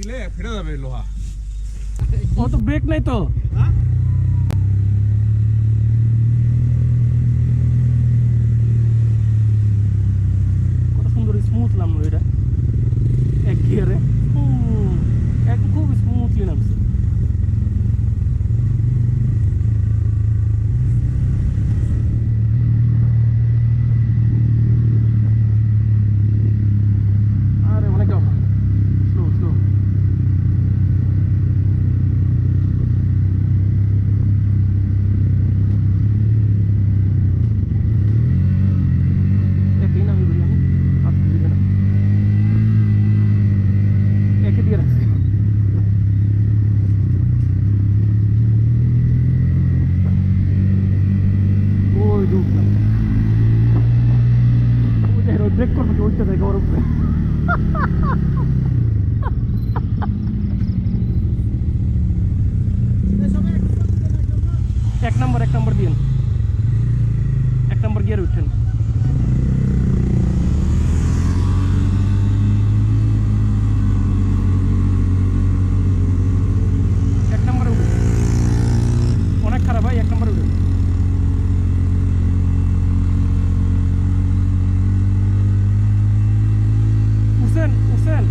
দিলে ফেটে যাবে লোহা। ও তো ব্রেক নাই তো? কত সুন্দর স্মুথ নামলো এটা। এক গিয়ারে একদম খুব স্মুথলি নামছে আরে অনেক স্লো স্লো একই নামই বলি আমি আজকে দিবে না একে দিয়ে রাখছি ওই ঢুকলাম ওই দেখেন ওই ব্রেক করবে কি ওইটা দেখে ওর উপরে এক নম্বর এক নম্বর দিন। এক নম্বর গিয়ার উঠেন এক নম্বরে উঠে অনেক খারাপ ভাই এক নম্বরে উঠে উঠছেন উঠছেন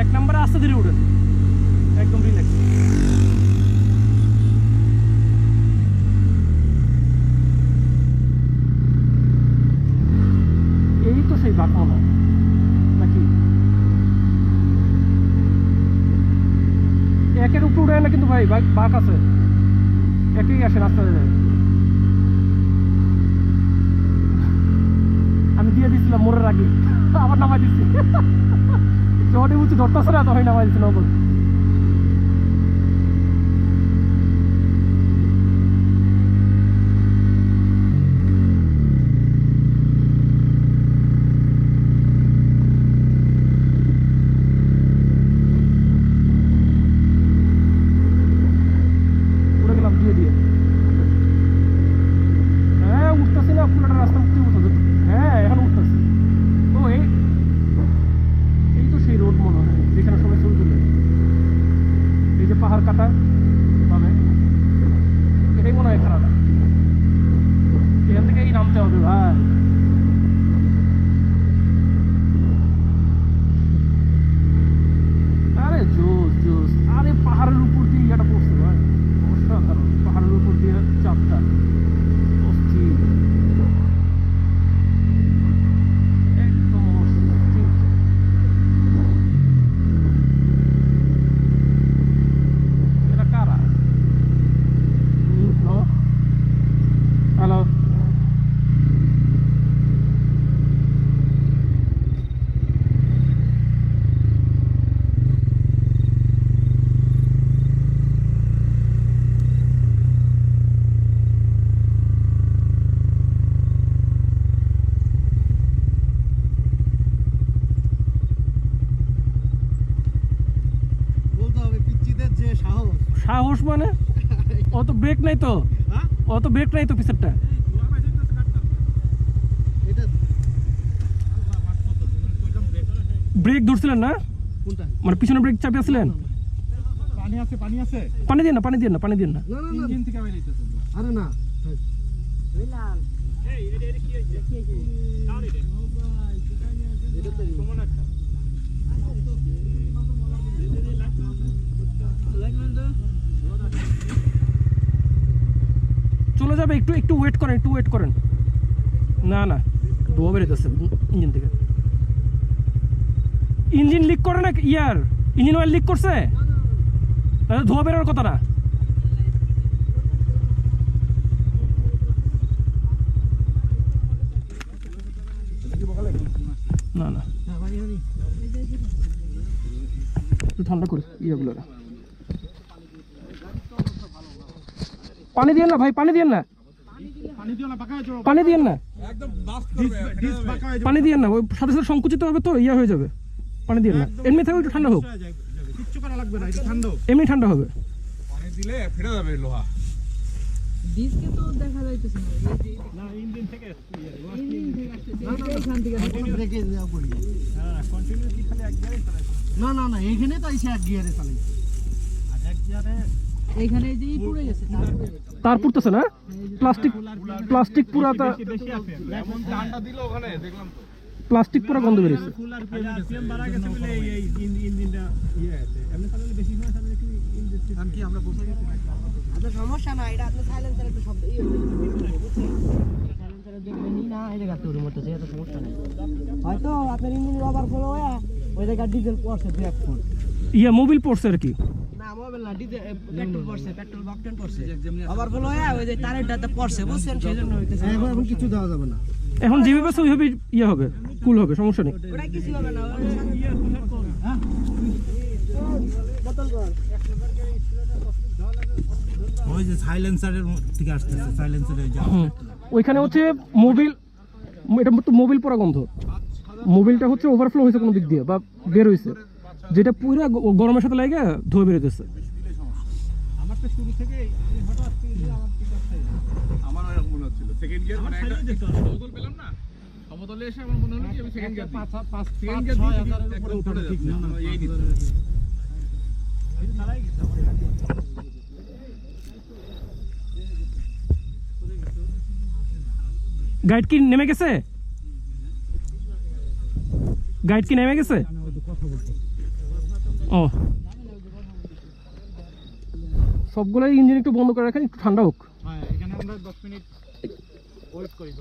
এক নম্বরে আস্তে ধীরে উঠেন একদম রিল্যাক্স এই তো সেই বাঘ নাকি? একের উপরে উঠে না কিন্তু ভাই বাঘ আছে। একেই আসে, রাস্তা দিয়ে আমি দিয়ে দিছিলাম মোড়ের আগে। আবার নামাই দিচ্ছি যখনই উঁচু ধরতেছে না তখনই নামাই দিচ্ছি নগদ উড়ে গেলাম দিয়ে দিয়ে হ্যাঁ উঠতেছি না পুরোটা রাস্তা উঠতে উঠতেছে হ্যাঁ এখন উঠতেছি ও এই এই তো সেই রোড মনে হয় যেখানে সবাই ছবি তুলে এই যে পাহাড় কাটা পাবে এটাই মনে হয় খারাপ এখান থেকেই নামতে হবে ভাই আরে জোস জোস আরে পাহাড়ের উপর দিয়ে ইয়াটা পড়ছে ভাই অসাধারণ পাহাড়ের উপর দিয়ে চাপটা অস্থির একদম অস্থির এটা কারা হ্যালো বলতে হবে পিচ্চিদের যে সাহস সাহস মানে অত ব্রেক নাই তো হ্যাঁ অত ব্রেক নাই তো পিছরটা এটা ব্রেক ধরছিলেন না কোনটা মানে পিছনে ব্রেক চাপে আসছিলেন পানি আছে পানি আছে পানি দিয়ে না পানি দিয়ে না পানি দিয়ে না না না না ইঞ্জিন থেকে বেরিয়েছে আরে না এটা তো চলে একটু একটু ওয়েট করেন, একটু ওয়েট করেন। না না, ধোয়া ইঞ্জিন থেকে। ইঞ্জিন লিক করে না ইয়ার ইঞ্জিন অয়েল লিক করছে? ধোয়া বেরোর কথা না। ঠান্ডা করি পানি দিয়ে না ভাই, পানি দিয়ে না। পানি দিও না। পানি দিয়ে না একদম বাস্ট করবে ডিস পাকা পানি দিয়ে না ওই সাথে সাথে সংকুচিত হবে তো ইয়ে হয়ে যাবে। পানি দিয়ে না। এমনি থাকবে একটু ঠান্ডা হোক। এমনি ঠান্ডা হবে। পানি দিলে ফেটে যাবে লোহা। ডিস্কে তো দেখা যাইতেছে না। না ইঞ্জিন থেকে ইঞ্জিন থেকে আসতেছে এইখান থেকে ব্রেকে দেওয়া পড়ি হ্যাঁ কন্টিনিউ কি খালি এক জায়গায় চলে না না না এখানে তো এক গিয়ারে চালাইছে। আর এক গিয়ারে এইখানে এই যে পুড়ে গেছে তার পুড়ে পুড়তেছে না? প্লাস্টিক প্লাস্টিক পুরা তা বেশি আছে এমন ঠান্ডা দিল ওখানে দেখলাম তো প্লাস্টিক পুরা গন্ধ বেরিয়েছে ইয়ে আচ্ছা হয়ে ইয়া মোবিল পড়ছে আর কি। না না ডিজেল পেট্রোল পড়ছে পেট্রোল বকটেন পড়ছে। ওভারফ্লো হয়ে ওই যে তারেরটাতে পড়ছে বুঝছেন? সেই জন্য হইতেছে। এখন এখন কিছু দেওয়া যাবে না। এখন যেভাবে আছে ওইভাবে ইয়ে হবে কুল হবে সমস্যা নেই। ওটা কিছু হবে না ওই- বোতল কর ওই যে সাইলেন্সারের থেকে আসতেছে সাইলেন্সারের ওইখানে হচ্ছে মোবিল এটা তো মোবিল পরা গন্ধ। মোবিলটা হচ্ছে ওভারফ্লো হয়েছে কোনো দিক দিয়ে বা বের হয়েছে যেটা পুরো গরমের সাথে লাগে ধুয়ে বেরোতেছে আমার শুরু থেকে হঠাৎ আমার পিকআপ এরকম মনে হচ্ছিল সেকেন্ড গিয়ার মানে সমতল পেলাম না সমতলে এসে আমার মনে হলো কি আমি সেকেন্ড গিয়ার পাঁচ পাঁচ সেকেন্ড গিয়ার দিয়ে একদম উঠে ঠিক না এই দিচ্ছে গাইড কি নেমে গেছে গাইড কি নেমে গেছে ও সবগুলোই ইঞ্জিন একটু বন্ধ করে রাখেন, একটু ঠান্ডা হোক। হ্যাঁ এখানে আমরা 10 মিনিট ওয়েট করি